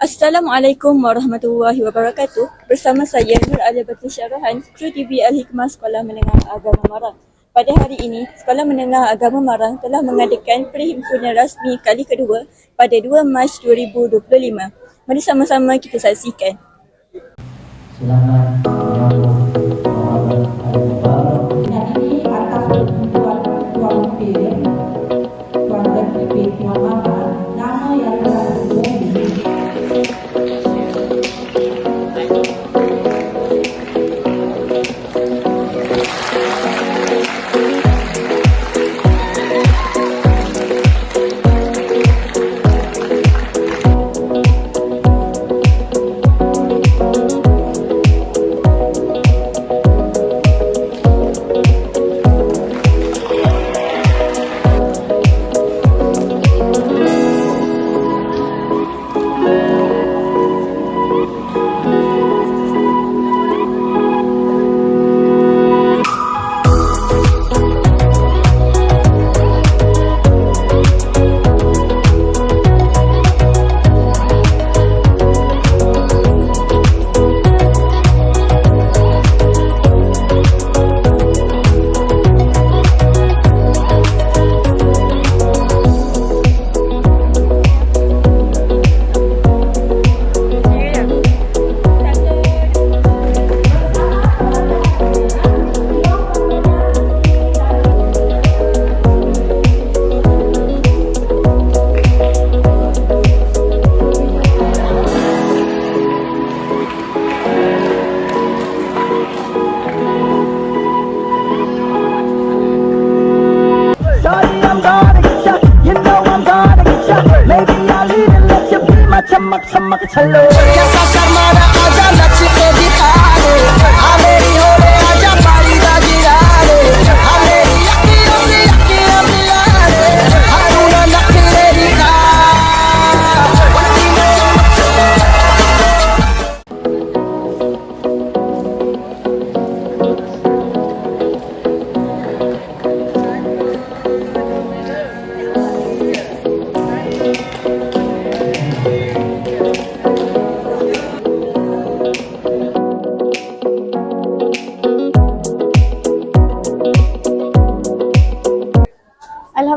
Assalamualaikum warahmatullahi wabarakatuh. Bersama saya Nur Alia Batin Syarahan, Kru TV Al-Hikmah Sekolah Menengah Agama Marang. Pada hari ini, Sekolah Menengah Agama Marang telah mengadakan perhimpunan rasmi kali kedua pada 2 Mac 2025. Mari sama-sama kita saksikan. Selamat সম্মাকে ছাড়লো।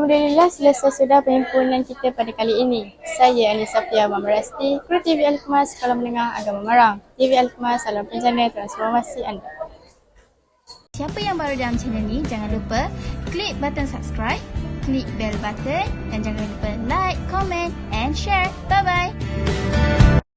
Alhamdulillah selesai sudah perhimpunan kita pada kali ini. Saya Anissa Fia Mamarasti, Kru TV Al-Hikmah Sekolah Menengah Agama Marang. TV Al-Hikmah salam pencana transformasi anda. Siapa yang baru dalam channel ni, jangan lupa klik button subscribe, klik bell button dan jangan lupa like, comment